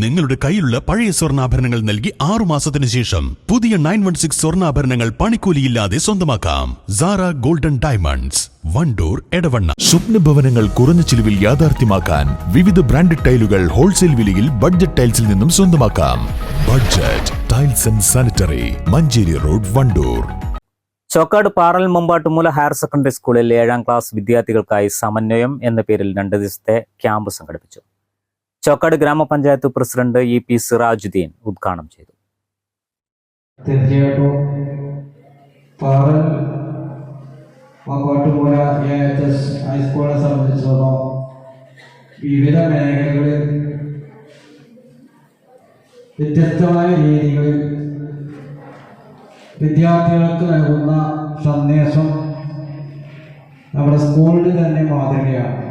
നിങ്ങളുടെ കയ്യിലുള്ള പഴയ സ്വർണാഭരണങ്ങൾ നൽകി ആറു മാസത്തിന് ശേഷം പുതിയ നയൻ വൺ സിക്സ് സ്വർണാഭരണങ്ങൾ പണിക്കൂലിയില്ലാതെ സ്വന്തമാക്കാം. Sara golden diamonds Wandoor Edavanna. സ്വപ്ന ഭവനങ്ങൾ കുറഞ്ഞ ചിലവിൽ യാഥാർത്ഥ്യമാക്കാൻ വിവിധ ബ്രാൻഡഡ് ടൈലുകൾ ഹോൾസെയിൽ വിലയിൽ ബഡ്ജറ്റ് ടൈൽസിൽ നിന്നും സ്വന്തമാക്കാം. Budget tiles and sanitary Manjeri road Wandoor Chokkad Paral Mumbattumoola higher secondary സ്കൂളിൽ ഏഴാം ക്ലാസ് വിദ്യാർത്ഥികൾക്കായി സമന്വയം എന്ന പേരിൽ രണ്ട് ദിവസത്തെ ക്യാമ്പ് സംഘടിപ്പിച്ചു. ചോക്കാട് ഗ്രാമപഞ്ചായത്ത് പ്രസിഡന്റ് ഇ പി സിറാജുദ്ദീൻ ഉദ്ഘാടനം ചെയ്തു. വിവിധ മേഖലകളിൽ വ്യത്യസ്തമായ രീതികളിൽ വിദ്യാർത്ഥികൾക്ക് നൽകുന്ന സന്ദേശം നമ്മുടെ സ്കൂളിന് തന്നെ മാതൃകയാണ്.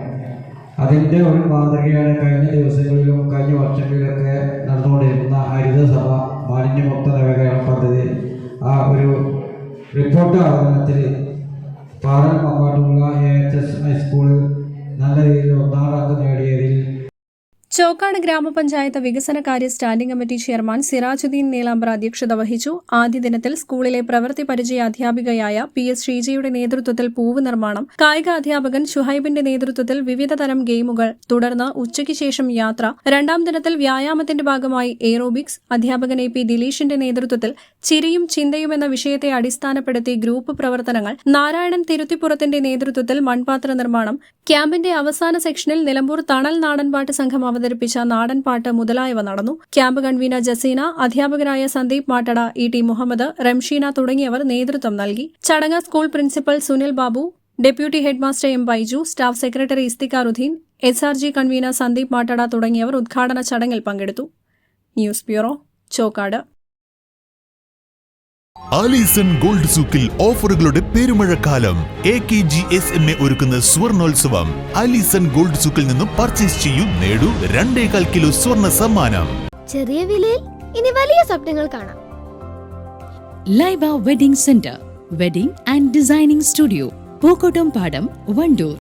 അതിന്റെ ഒരു മാതൃകയാണ് കഴിഞ്ഞ ദിവസങ്ങളിലും കഴിഞ്ഞ വർഷങ്ങളിലൊക്കെ നടന്നുകൊണ്ടിരുന്ന ഹരിതസഭ മാലിന്യമുക്ത നവീകരണ പദ്ധതി. ആ ഒരു റിപ്പോർട്ട് അവതരണത്തിൽ പാറൽ മമ്പാട്ടുള്ള എ എച്ച് എസ് ഹൈസ്കൂളിൽ നല്ല രീതിയിൽ ഒന്നാം റാങ്ക് ചോക്കാട് ഗ്രാമപഞ്ചായത്ത് വികസന കാര്യ standing committee chairman Sirajuddin Neelambar അധ്യക്ഷത വഹിച്ചു. ആദ്യ ദിനത്തിൽ സ്കൂളിലെ പ്രവൃത്തി പരിചയ അധ്യാപികയായ പി എസ് ശ്രീജയുടെ നേതൃത്വത്തിൽ പൂവ് നിർമ്മാണം കായിക അധ്യാപകൻ ഷുഹൈബിന്റെ നേതൃത്വത്തിൽ വിവിധ തരം ഗെയിമുകൾ തുടർന്ന് ഉച്ചയ്ക്ക് ശേഷം യാത്ര. രണ്ടാം ദിനത്തിൽ വ്യായാമത്തിന്റെ ഭാഗമായി എയ്റോബിക്സ് അധ്യാപകൻ എ പി ദിലീഷിന്റെ നേതൃത്വത്തിൽ ചിരിയും ചിന്തയും എന്ന വിഷയത്തെ അടിസ്ഥാനപ്പെടുത്തി ഗ്രൂപ്പ് പ്രവർത്തനങ്ങൾ. നാരായണൻ തിരുത്തിപ്പുറത്തിന്റെ നേതൃത്വത്തിൽ മൺപാത്ര നിർമ്മാണം. ക്യാമ്പിന്റെ അവസാന സെക്ഷനിൽ നിലമ്പൂർ തണൽ നാടൻപാട്ട് സംഘം അവതരിപ്പിച്ച നാടൻ പാട്ട് മുതലായവ നടന്നു. ക്യാമ്പ് കൺവീനർ ജസീന അധ്യാപകരായ സന്ദീപ് മാട്ടട ഇ ടി മുഹമ്മദ് റംഷീന തുടങ്ങിയവർ നേതൃത്വം നൽകി. ചടങ്ങ് school principal Sunil Babu deputy headmaster M Baiju staff secretary Isthikaruddin S R G convener Sandeep Mattada തുടങ്ങിയവർ ഉദ്ഘാടന ചടങ്ങിൽ പങ്കെടുത്തു. News bureau Chokkad. Alison gold സൂക്കിൽ ഓഫറുകളുടെ പെരുമഴക്കാലം. A K G S M A ഒരുക്കുന്ന സ്വർണോത്സവം. ആലീസൺ ഗോൾഡ് സൂക്കിൽ നിന്നും പർച്ചേസ് ചെയ്യൂ നേടൂ രണ്ടേകാൽ കിലോ സ്വർണ സമ്മാനം. ചെറിയ വിലയിൽ ഇനി വലിയ സ്വപ്നങ്ങൾ കാണാം. Laiba wedding centre wedding and designing studio Pookkottam Padam Wandoor